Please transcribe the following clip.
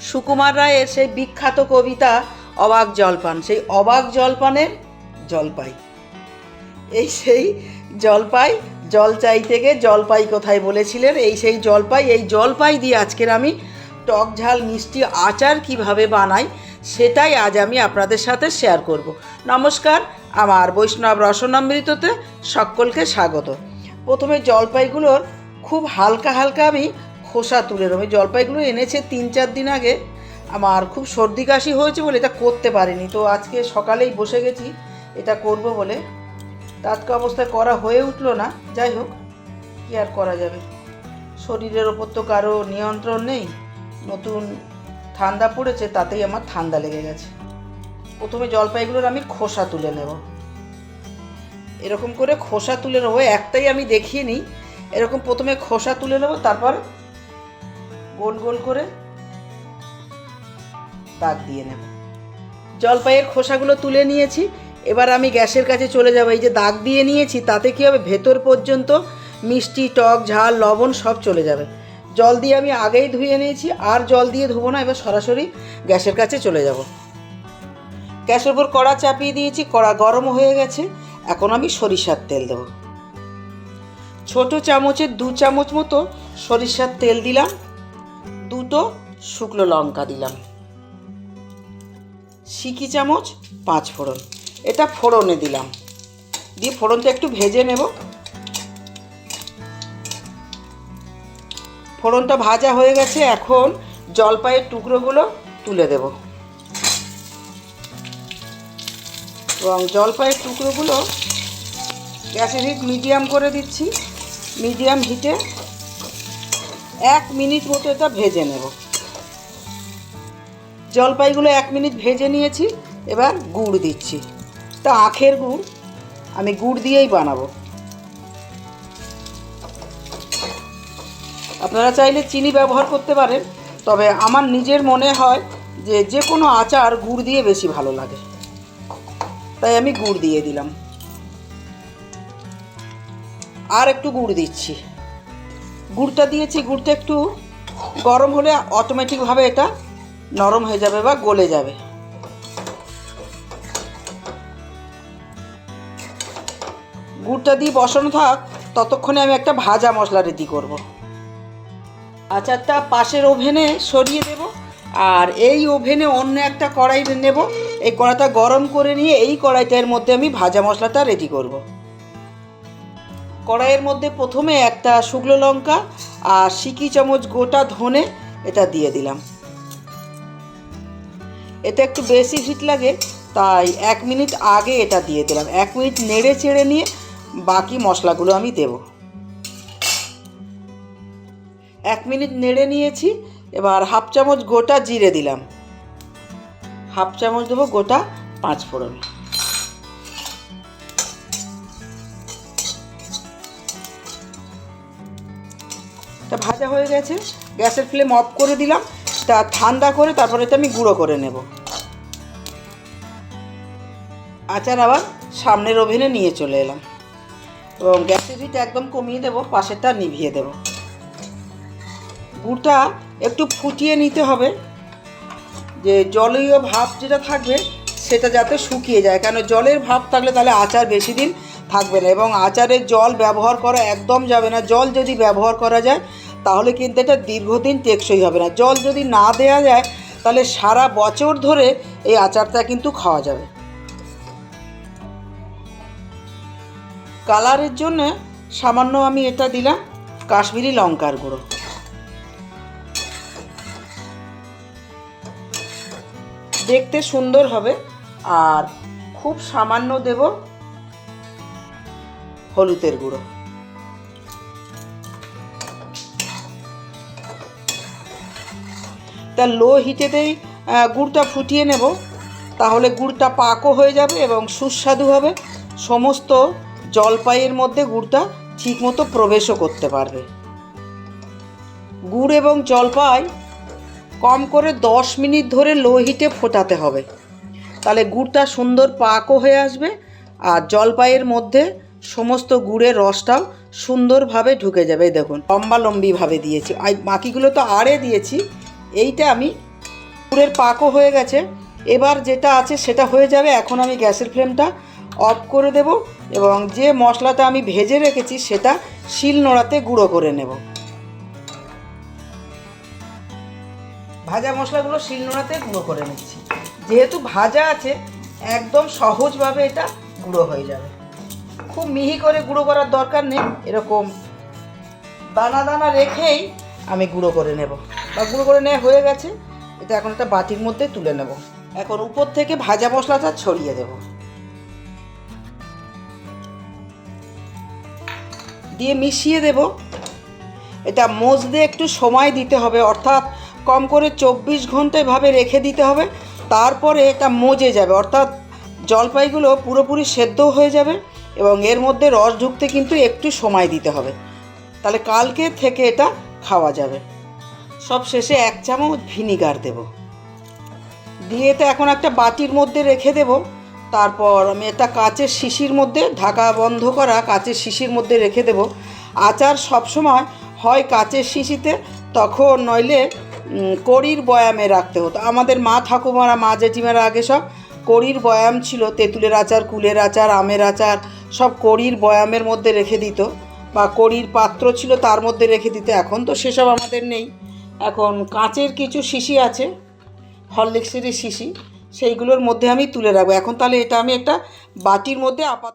সুকুমার রায়ের সেই বিখ্যাত কবিতা অবাক জলপান, সেই অবাক জলপানের জলপাই। এই সেই জলপাই, জল চাই থেকে জলপাই কোথায় বলেছিলেন? এই সেই জলপাই, এই জলপাই দিয়ে আজকের আমি টক ঝাল, মিষ্টি আচার কীভাবে বানাই সেটাই আজ আমি আপনাদের সাথে শেয়ার করব। নমস্কার, আমার বৈষ্ণব রসনামৃততে সকলকে স্বাগত। প্রথমে জলপাইগুলোর খুব হালকা হালকা আমি খোসা তুলে নেব জলপাইগুলো এনেছে তিন চার দিন আগে। আমার খুব সর্দি কাশি হয়েছে বলে এটা করতে পারিনি। তো আজকে সকালেই বসে গেছি, এটা করব বলে। টাটকা অবস্থায় করা হয়ে উঠল না। যাই হোক, কি আর করা যাবে? শরীরের ওপর তো কারও নিয়ন্ত্রণ নেই। নতুন ঠান্ডা পড়েছে, তাতেই আমার ঠান্ডা লেগে গেছে। প্রথমে জলপাইগুলোর আমি খোসা তুলে নেব। এরকম করে খোসা তুলে নেব, একটাই আমি দেখিয়ে নিই। এরকম প্রথমে খোসা তুলে নেব, তারপর গোল গোল করে দাগ দিয়ে নেব। জলপাইয়ের খোসাগুলো তুলে নিয়েছি। এবার আমি গ্যাসের কাছে চলে যাব। এই যে দাগ দিয়ে নিয়েছি, তাতে কী হবে? ভেতর পর্যন্ত মিষ্টি, টক, ঝাল, লবণ সব চলে যাবে। জল দিয়ে আমি আগেই ধুয়ে নিয়েছি। আর জল দিয়ে ধুবো না, এবার সরাসরি গ্যাসের কাছে চলে যাব। গ্যাসের উপর কড়া চাপিয়ে দিয়েছি। কড়া গরম হয়ে গেছে। এখন আমি সরিষার তেল দেবো। ছোট চামচের দু চামচ মতো সরিষার তেল দিলাম। দুটো শুকনো লঙ্কা দিলাম। সিকি চামচ, পাঁচ ফোড়ন। এটা ফোড়নে দিলাম। দিয়ে ফোড়নটা একটু ভেজে নেব। ফোড়নটা ভাজা হয়ে গেছে, এখন জলপাইয়ের টুকরোগুলো তুলে দেব। এবং জলপাইয়ের টুকরোগুলো গ্যাসের হিট মিডিয়াম করে দিচ্ছি। মিডিয়াম হিটে এক মিনিট মতো এটা ভেজে নেব। জলপাইগুলো এক মিনিট ভেজে নিয়েছি, এবার গুড় দিচ্ছি। তা আখের গুড়, আমি গুড় দিয়েই বানাবো। আপনারা চাইলে চিনি ব্যবহার করতে পারেন, তবে আমার নিজের মনে হয় যে যে কোনো আচার গুড় দিয়ে বেশি ভালো লাগে। তাই আমি গুড় দিয়ে দিলাম। আর একটু গুড় দিচ্ছি। গুড়টা দিয়েছি, গুড়টা একটু গরম হলে অটোমেটিকভাবে এটা নরম হয়ে যাবে বা গলে যাবে। গুড়টা দিয়ে বসানো থাক ততক্ষণে আমি একটা ভাজা মশলা রেডি করব। আচারটা পাশের ওভেনে সরিয়ে দেব, আর এই ওভেনে অন্য একটা কড়াই নেব। এই কড়াইটা গরম করে নিয়ে এই কড়াইটার মধ্যে আমি ভাজা মশলাটা রেডি করব। কড়াইয়ের মধ্যে প্রথমে একটা শুকনো লঙ্কা আর সিকি চামচ গোটা ধনে এটা দিয়ে দিলাম। এটা একটু বেশি হিট লাগে, তাই এক মিনিট আগে এটা দিয়ে দিলাম। এক মিনিট নেড়ে চেড়ে নিয়ে বাকি মশলাগুলো আমি দেব। এক মিনিট নেড়ে নিয়েছি, এবার হাফ চামচ গোটা জিরে দিলাম। হাফ চামচ দেবো গোটা পাঁচ ফোড়ন। তা ভাজা হয়ে গেছে। গ্যাসের ফ্লেম অফ করে দিলাম। তা ঠান্ডা করে তারপরে এটা আমি গুঁড়ো করে নেব। আচার আবার সামনের ওভেনে নিয়ে চলে এলাম। এবং গ্যাসের হিট একদম কমিয়ে দেবো, পাশেরটা নিভিয়ে দেব। গুড়টা একটু ফুটিয়ে নিতে হবে। যে জলীয় ভাব যেটা থাকবে, সেটা যাতে শুকিয়ে যায়। কেন জলের ভাব থাকলে তাহলে আচার বেশি দিন থাকবে না এবং আচারের জল ব্যবহার করা একদম যাবে না। জল যদি ব্যবহার করা যায়, তাহলে কিন্তু এটা দীর্ঘদিন টেকসই হবে না। জল যদি না দেওয়া যায়, তাহলে সারা বছর ধরে এই আচারটা কিন্তু খাওয়া যাবে। কালারের জন্য সামান্য আমি এটা দিলাম, কাশ্মীরি লঙ্কার গুঁড়ো। দেখতে সুন্দর হবে, আর খুব সামান্য দেব হলুদের গুঁড়ো। তা লো হিটেতেই গুড়টা ফুটিয়ে নেব। তাহলে গুড়টা পাকও হয়ে যাবে এবং সুস্বাদু হবে। সমস্ত জলপাইয়ের মধ্যে গুড়টা ঠিকমতো প্রবেশও করতে পারবে। গুড় এবং জলপাই কম করে দশ মিনিট ধরে লো হিটে ফোটাতে হবে। তাহলে গুড়টা সুন্দর পাকও হয়ে আসবে আর জলপাইয়ের মধ্যে সমস্ত গুড়ের রসটাও সুন্দরভাবে ঢুকে যাবে দেখুন লম্বা লম্বিভাবে দিয়েছি। আর বাকিগুলো তো আড়ে দিয়েছি, এইটা আমি পুরের পাকও হয়ে গেছে। এবার যেটা আছে সেটা হয়ে যাবে, এখন আমি গ্যাসের ফ্লেমটা অফ করে দেব এবং যে মশলাটা আমি ভেজে রেখেছি সেটা শিল নোড়াতে গুঁড়ো করে নেব। ভাজা মশলাগুলো শিল নোড়াতে গুঁড়ো করে নিচ্ছি। যেহেতু ভাজা আছে, একদম সহজভাবে এটা গুঁড়ো হয়ে যাবে। খুব মিহি করে গুঁড়ো করার দরকার নেই। এরকম দানা দানা রেখেই আমি গুঁড়ো করে নেব। বা গুঁড়ো করে নেওয়া হয়ে গেছে। এটা এখন একটা বাটির মধ্যে তুলে নেব। এখন উপর থেকে ভাজা মশলাটা ছড়িয়ে দেব। দিয়ে মিশিয়ে দেব। এটা মজতে একটু সময় দিতে হবে। অর্থাৎ কম করে চব্বিশ ঘণ্টা এভাবে রেখে দিতে হবে। তারপরে এটা মজে যাবে। অর্থাৎ জলপাইগুলো পুরোপুরি সেদ্ধ হয়ে যাবে। এবং এর মধ্যে রস ঢুকতে কিন্তু একটু সময় দিতে হবে। তাহলে কালকে থেকে এটা খাওয়া যাবে। সব শেষে এক চামচ ভিনিগার দেব। দিয়ে এটা এখন একটা বাটির মধ্যে রেখে দেব। তারপর আমি একটা কাচের শিশির মধ্যে, ঢাকা বন্ধ করা কাচের শিশির মধ্যে রেখে দেব। আচার সবসময় হয় কাচের শিশিতে, তখন নইলে কড়ির বয়ামে রাখতে হতো। আমাদের মা ঠাকুমারা, মা জেঠিমারা আগে সব কড়ির বয়াম ছিল, তেঁতুলের আচার, কুলের আচার, আমের আচার, সব কড়ির বয়ামের মধ্যে রেখে দিত। বা কড়ির পাত্র ছিল তার মধ্যে রেখে দিত। এখন তো সেসব আমাদের নেই। এখন কাঁচের কিছু শিশি আছে হরলিক্সেরই শিশি, সেইগুলোর মধ্যে আমি তুলে রাখব। এখন তাহলে এটা আমি একটা বাটির মধ্যে আপাতত